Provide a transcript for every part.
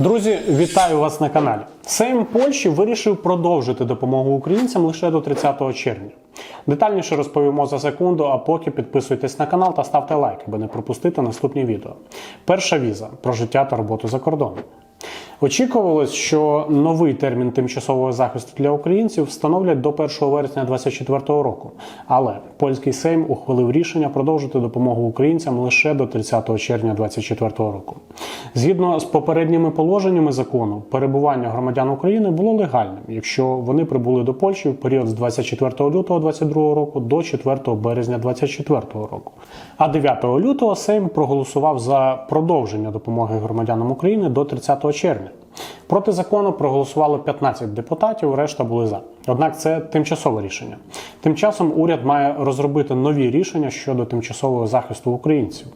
Друзі, вітаю вас на каналі. Сейм Польщі вирішив продовжити допомогу українцям лише до 30 червня. Детальніше розповімо за секунду, а поки підписуйтесь на канал та ставте лайк, аби не пропустити наступні відео. Перша віза про життя та роботу за кордоном. Очікувалось, що новий термін тимчасового захисту для українців встановлять до 1 вересня 2024 року. Але польський Сейм ухвалив рішення продовжити допомогу українцям лише до 30 червня 2024 року. Згідно з попередніми положеннями закону, перебування громадян України було легальним, якщо вони прибули до Польщі в період з 24 лютого 2022 року до 4 березня 2024 року. А 9 лютого Сейм проголосував за продовження допомоги громадянам України до 30 червня. Проти закону проголосувало 15 депутатів, решта були за. Однак це тимчасове рішення. Тим часом уряд має розробити нові рішення щодо тимчасового захисту українців.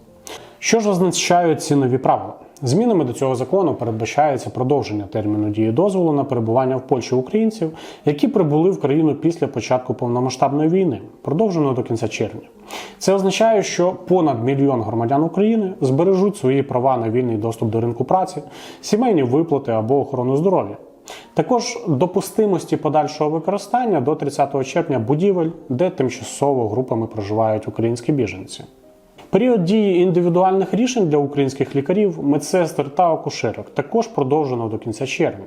Що ж означають ці нові правила? Змінами до цього закону передбачається продовження терміну дії дозволу на перебування в Польщі українців, які прибули в країну після початку повномасштабної війни, продовжено до кінця червня. Це означає, що понад мільйон громадян України збережуть свої права на вільний доступ до ринку праці, сімейні виплати або охорону здоров'я. Також допустимості подальшого використання до 30 червня будівель, де тимчасово групами проживають українські біженці. Період дії індивідуальних рішень для українських лікарів, медсестер та акушерок також продовжено до кінця червня.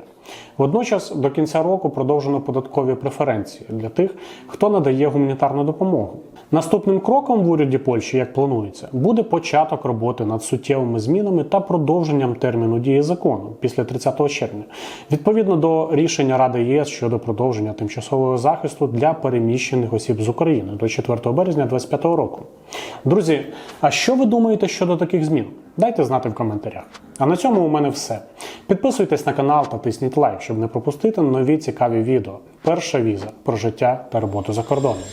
Водночас до кінця року продовжено податкові преференції для тих, хто надає гуманітарну допомогу. Наступним кроком в уряді Польщі, як планується, буде початок роботи над суттєвими змінами та продовженням терміну дії закону після 30 червня, відповідно до рішення Ради ЄС щодо продовження тимчасового захисту для переміщених осіб з України до 4 березня 2025 року. Друзі, а що ви думаєте щодо таких змін? Дайте знати в коментарях. А на цьому у мене все. Підписуйтесь на канал та тисніть лайк, щоб не пропустити нові цікаві відео. Перша віза про життя та роботу за кордоном.